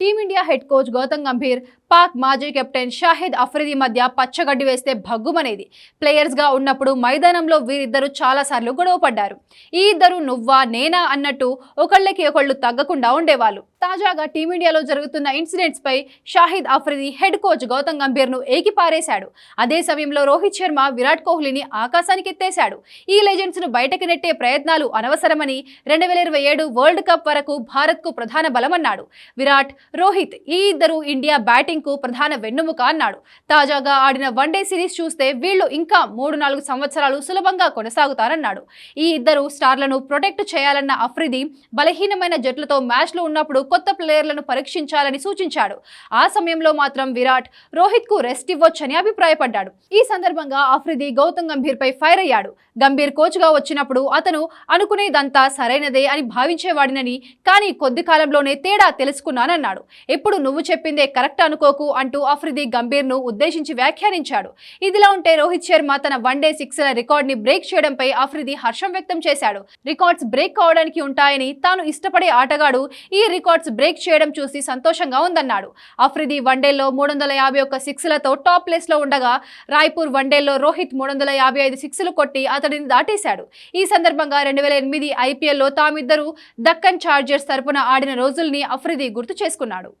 Team india head coach Gautam Gambhir Pak మాజీ captain Shahid Afridi మధ్య పచ్చగడ్డి వేస్తే భగ్గుమనేది. ప్లేయర్స్గా ఉన్నప్పుడు మైదానంలో వీరిద్దరూ చాలాసార్లు గొడవ పడ్డారు ఈ ఇద్దరు నువ్వా నేనా అన్నట్టు ఒకళ్ళకి ఒకళ్ళు తగ్గకుండా ఉండేవాళ్ళు. తాజాగా టీమిండియాలో జరుగుతున్న ఇన్సిడెంట్స్ పై షాహిద్ అఫ్రిది హెడ్ కోచ్ గౌతమ్ గంభీర్ను ఏకిపారేశాడు. అదే సమయంలో రోహిత్ శర్మ విరాట్ కోహ్లీని ఆకాశానికి ఎత్తేశాడు ఈ లెజెండ్స్ను బయటకు నెట్టే ప్రయత్నాలు అనవసరమని రెండు వేల ఇరవై ఏడు వరల్డ్ కప్ వరకు భారత్కు ప్రధాన బలమన్నాడు. విరాట్ రోహిత్ ఈ ఇద్దరు ఇండియా బ్యాటింగ్కు ప్రధాన వెన్నుముక అన్నాడు. తాజాగా ఆడిన వన్డే సిరీస్ చూస్తే వీళ్ళు ఇంకా మూడు నాలుగు సంవత్సరాలు సులభంగా కొనసాగుతారన్నాడు. ఈ ఇద్దరు స్టార్లను ప్రొటెక్ట్ చేయాలన్న అఫ్రిది బలహీనమైన జట్లతో మ్యాచ్లు ఉన్నప్పుడు కొత్త ప్లేయర్లను పరీక్షించాలని సూచించాడు. ఆ సమయంలో మాత్రం విరాట్ రోహిత్కు రెస్ట్ ఇవ్వొచ్చని అభిప్రాయపడ్డాడు. ఈ సందర్భంగా ఆఫ్రిది గౌతమ్ గంభీర్ పై ఫైర్ అయ్యాడు. గంభీర్ కోచ్గా వచ్చినప్పుడు అతను అనుకునేదంతా సరైనదే అని భావించేవాడినని కానీ కొద్ది కాలంలోనే తేడా తెలుసుకున్నానన్నాడు. ఎప్పుడు నువ్వు చెప్పిందే కరెక్ట్ అనుకోకు అంటూ ఆఫ్రిది గంభీర్ను ఉద్దేశించి వ్యాఖ్యానించాడు. ఇదిలా ఉంటే రోహిత్ శర్మ తన వన్డే సిక్స్ల రికార్డ్ని బ్రేక్ చేయడంపై ఆఫ్రిది హర్షం వ్యక్తం చేశాడు. రికార్డ్స్ బ్రేక్ కావడానికి ఉంటాయని తాను ఇష్టపడే ఆటగాడు ఈ రికార్డ్ రికార్డ్స్ బ్రేక్ చేయడం చూసి సంతోషంగా ఉందన్నాడు. అఫ్రిది వన్డేల్లో మూడు వందల యాభై ఒక్క సిక్స్లతో టాప్ ప్లేస్లో ఉండగా రాయ్పూర్ వన్డేల్లో రోహిత్ మూడు వందల యాభై ఐదు సిక్స్లు కొట్టి అతడిని దాటేశాడు. ఈ సందర్భంగా రెండు వేల ఎనిమిది ఐపీఎల్లో తామిద్దరూ దక్కన్ చార్జర్స్ తరపున ఆడిన రోజుల్ని అఫ్రిది గుర్తు చేసుకున్నాడు.